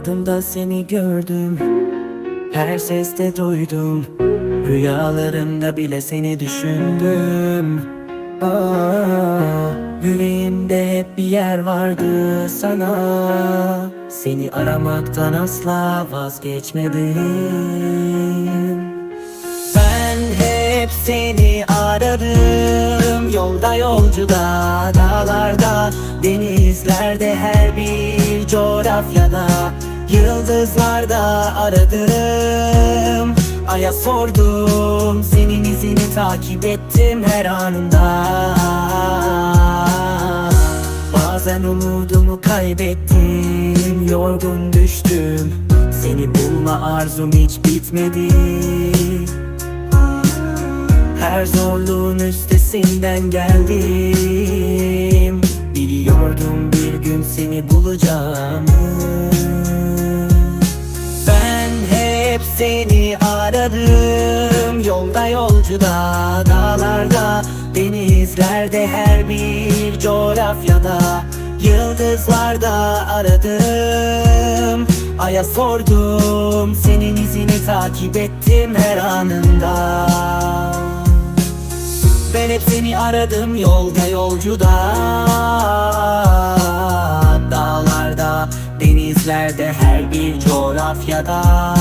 adımda seni gördüm. Her seste duydum. Rüyalarımda bile seni düşündüm. Aa, Yüreğimde hep bir yer vardı sana. Seni aramaktan asla vazgeçmedim. Ben hep seni aradım. Yolda yolcuda Dağlarda Denizlerde Her bir coğrafyada Yıldızlarda aradım Aya sordum Senin izini takip ettim her anında. Bazen umudumu kaybettim Yorgun düştüm. Seni bulma arzum hiç bitmedi. Her zorluğun üstesinden geldim seni aradım. Yolda yolcuda Dağlarda Denizlerde Her bir coğrafyada Yıldızlarda aradım. Aya sordum Senin izini takip ettim her anında. Ben hep seni aradım yolda yolcuda Dağlarda, denizlerde, her bir coğrafyada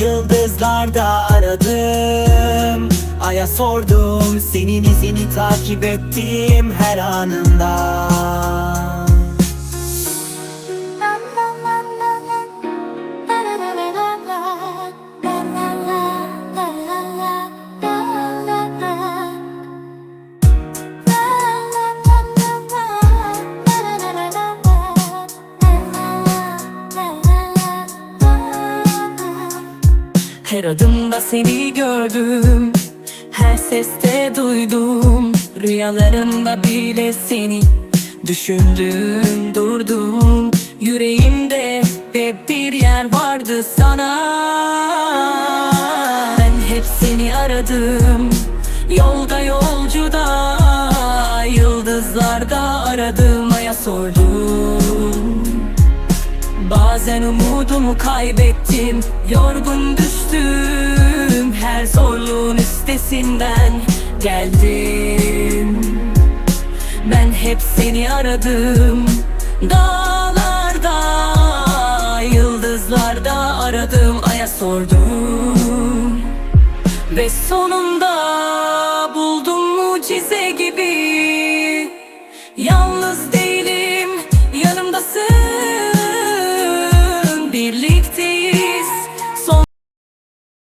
Yıldızlarda aradım. Aya sordum, senin izini takip ettim her anında Her adımda seni gördüm. Her seste duydum. Rüyalarımda bile seni Düşündüm durdum. Yüreğimde hep bir yer vardı sana. Ben hep seni aradım. Yolda yolcuda Bazen umudumu kaybettim Yorgun düştüm. Her zorluğun üstesinden Geldim. Ben hep seni aradım Dağlarda Yıldızlarda aradım. Aya sordum Ve sonunda Buldum mucize gibi.